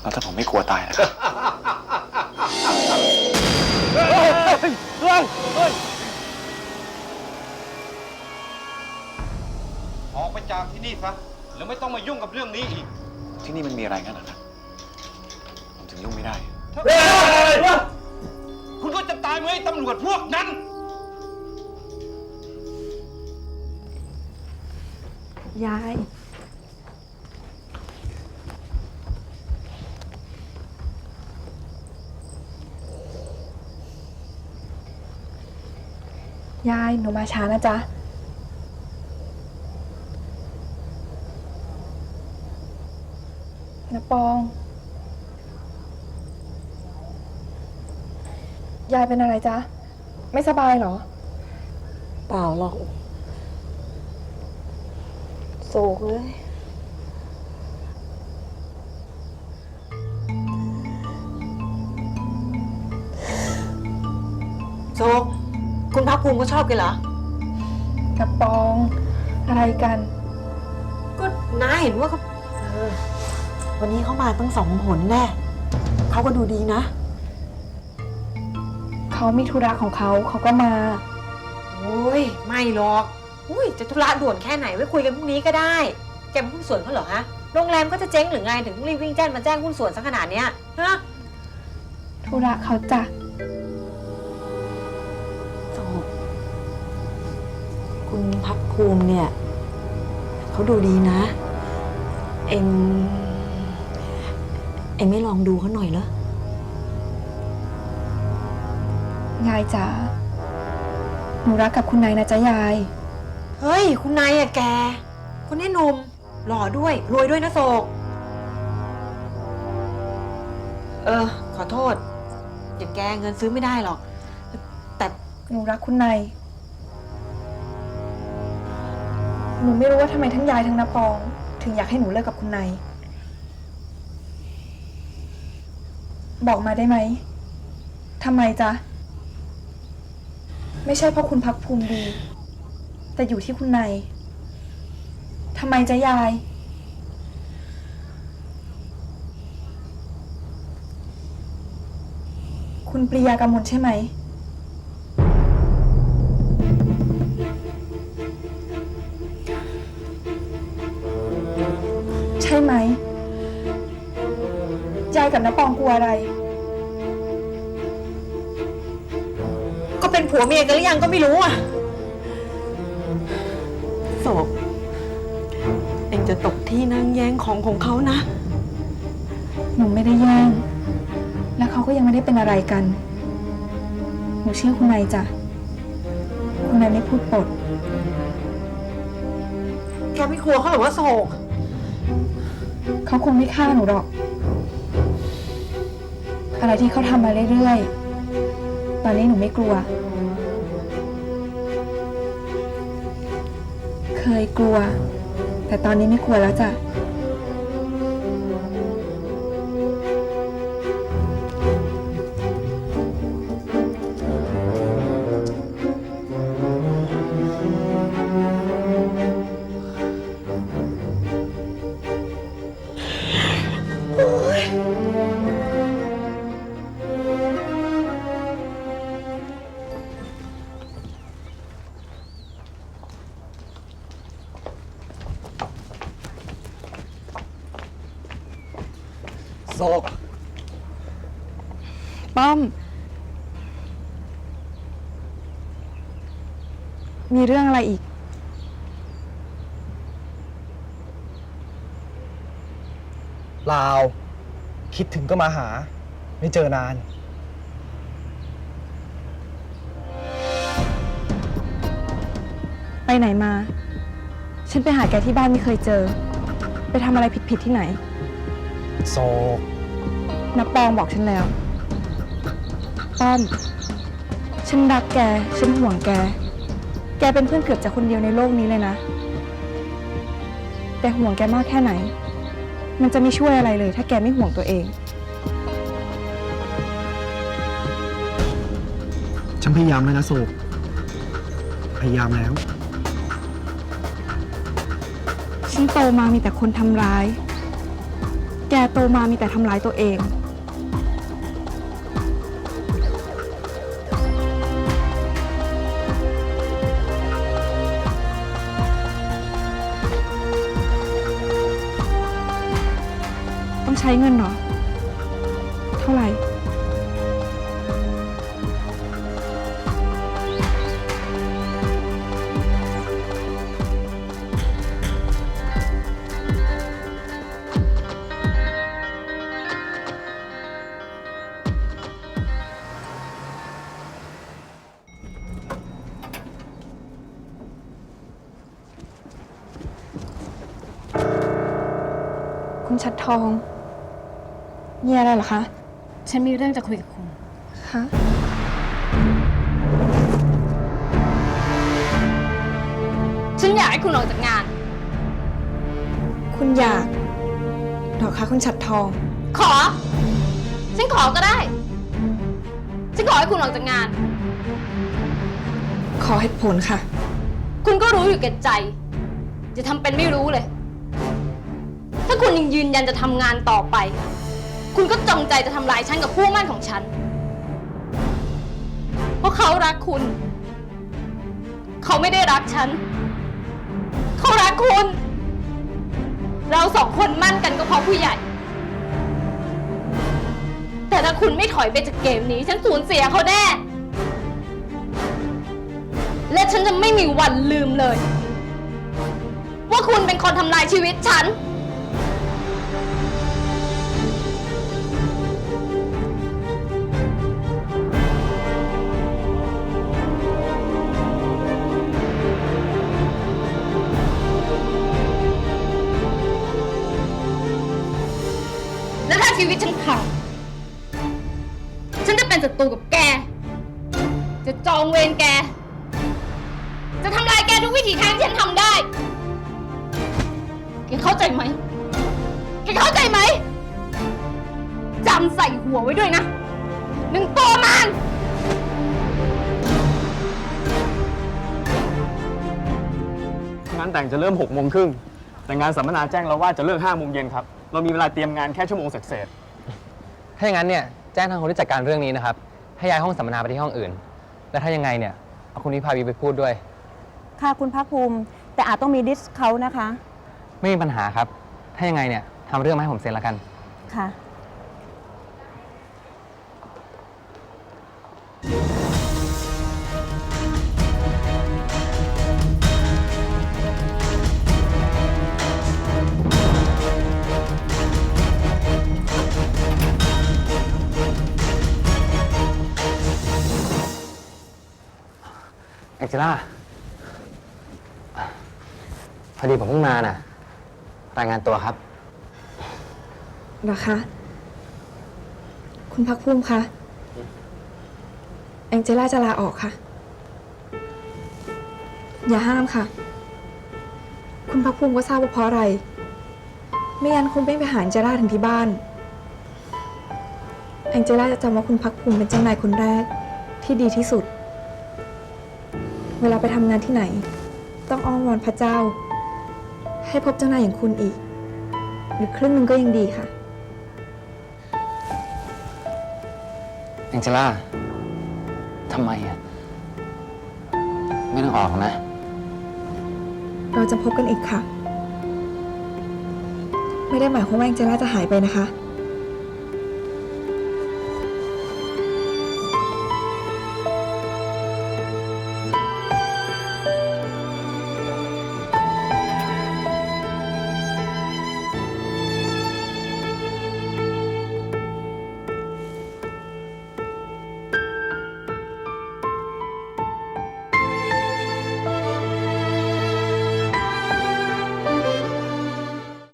แล้วถ้าผมไม่กลัวตายนะครับ ออกไปจากที่นี่ซะ แล้วไม่ต้องมายุ่งกับเรื่องนี้อีก ที่นี่มันมีอะไรกันนะครับผมถึงยุ่งไม่ได้ คุณก็จะตายเหมือนไอ้ตำรวจพวกนั้น ยาย ยาย หนูมาช้านะจ๊ะ นะปอง ยายเป็นอะไรจ๊ะ ไม่สบายเหรอ เปล่าหรอก โศกเลยโศกคุณพักภูมิก็ชอบกันเหรอนะปอง อะไรกัน ก็น้าเห็นว่าเขาเออวันนี้เขามาตั้งสองหนแน่เขาก็ดูดีนะ เขามีธุระของเขาเขาก็มา โอ้ย ไม่หรอก อุ้ยจะธุระด่วนแค่ไหนไว้คุยกันพรุ่งนี้ก็ได้แกเป็นหุ้นส่วนเขาเหรอฮะโรงแรมก็จะเจ๊งหรือไงถึงต้องรีบวิ่งแจ้งมาแจ้งหุ้นส่วนสักขนาดเนี้ยฮะธุระเขาจ้ะโศกคุณพักภูมิเนี่ยเขาดูดีนะ เอ็งเอ็งไม่ลองดูเขาหน่อยเหรอยายจ๋าหนูรักกับคุณนายนะจ๊ะยาย เฮ้ย คุณนายอะแกคนนี้หนุ่มหล่อด้วย รวยด้วยนะโศก เออ ขอโทษ อย่างแกเงินซื้อไม่ได้หรอก แต่หนูรักคุณนาย หนูไม่รู้ว่าทำไมทั้งยายทั้งนาปอง ถึงอยากให้หนูเลิกกับคุณนาย บอกมาได้ไหม ทำไมจ๊ะ ไม่ใช่เพราะคุณพักภูมิดี แต่อยู่ที่คุณนายทำไมจะยาย คุณปริยากำมลใช่ไหม ใช่ไหม ยายกับน้าปองกลัวอะไร ก็เป็นผัวเมียกันหรือยังก็ไม่รู้อะ ก เอ็งจะตกที่นั่งแย่งของของเขานะ หนูไม่ได้แย่ง และเขาก็ยังไม่ได้เป็นอะไรกัน หนูเชื่อคุณนายจ้ะ คุณนายไม่พูดปด แกไม่กลัวเขาหรอว่าโศก เขาคงไม่ฆ่าหนูหรอก อะไรที่เขาทำมาเรื่อยๆ ตอนนี้หนูไม่กลัว เคยกลัว แต่ตอนนี้ไม่กลัวแล้วจ้ะ โศก ป้อม มีเรื่องอะไรอีก ลาว คิดถึงก็มาหา ไม่เจอนาน ไปไหนมา ฉันไปหาแกที่บ้านไม่เคยเจอ ไปทำอะไรผิดๆที่ไหน โศก นับปองบอกฉันแล้วป้อม ฉันรักแก ฉันห่วงแก แกเป็นเพื่อนเกือบจะคนเดียวในโลกนี้เลยนะ แต่ห่วงแกมากแค่ไหน มันจะไม่ช่วยอะไรเลย ถ้าแกไม่ห่วงตัวเอง ฉันพยายามแล้วนะโศกพยายามแล้ว ฉันโตมามีแต่คนทำร้าย แกโตมามีแต่ทำร้ายตัวเอง ใช้เงินเหรอ เท่าไหร่ คุณชัดทอง มีอะไรเหรอคะ ฉันมีเรื่องจะคุยกับคุณ คะ ฉันอยากให้คุณออกจากงาน คุณอยากเหรอคะคุณชัดทอง ขอ ฉันขอก็ได้ ฉันขอให้คุณออกจากงาน ขอเหตุผลค่ะ คุณก็รู้อยู่แก่ใจ จะทำเป็นไม่รู้เลย ถ้าคุณยังยืนยันจะทำงานต่อไป คุณก็จงใจจะทำลายฉันกับคู่มั่นของฉัน เพราะเขารักคุณ เขาไม่ได้รักฉัน เขารักคุณ เราสองคนมั่นกันก็เพราะผู้ใหญ่ แต่ถ้าคุณไม่ถอยไปจากเกมนี้ ฉันสูญเสียเขาแน่ และฉันจะไม่มีวันลืมเลย ว่าคุณเป็นคนทำลายชีวิตฉัน จะจองเวรแก จะทำลายแกทุกวิถีทางที่ฉันทำได้ แกเข้าใจไหม แกเข้าใจไหม จำใส่หัวไว้ด้วยนะหนึ่งตัวมันงานแต่งจะเริ่ม6กโมงครึ่ง แต่งานสัมมนาแจ้งเราว่าจะเลิก5้าโมงเย็นครับ เรามีเวลาเตรียมงานแค่ชั่วโมงเศษถ้าอย่างนั้นเนี่ยแจ้งทางคนที่จัดการเรื่องนี้นะครับ ให้ย้ายห้องสัมมนาไปที่ห้องอื่น และถ้ายังไงเนี่ยเอาคุณวิภาวีไปพูดด้วย ค่ะคุณภาคภูมิ แต่อาจต้องมีดิสเขานะคะ ไม่มีปัญหาครับ ถ้ายังไงเนี่ยทำเรื่องมาให้ผมเซ็นแล้วกัน ค่ะ เจล่าพอดีผมเพิ่งมาน่ะ รายงานตัวครับ เหรอคะ คุณพักภูมิคะ แองเจล่าจะลาออกค่ะ อย่าห้ามค่ะ คุณพักภูมิก็ทราบว่าเพราะอะไร ไม่งั้นคงไม่ไปหาแองเจล่าถึงที่บ้าน แองเจล่าจะจำว่าคุณพักภูมิเป็นเจ้านายคนแรกที่ดีที่สุด เวลาไปทำงานที่ไหน ต้องอ้อนวอนพระเจ้า ให้พบเจ้านายอย่างคุณอีก หรือครึ่งหนึ่งก็ยังดีค่ะ แองเจล่าทำไมอะ ไม่ต้องออกนะ เราจะพบกันอีกค่ะ ไม่ได้หมายความว่าแองเจล่าจะหายไปนะคะ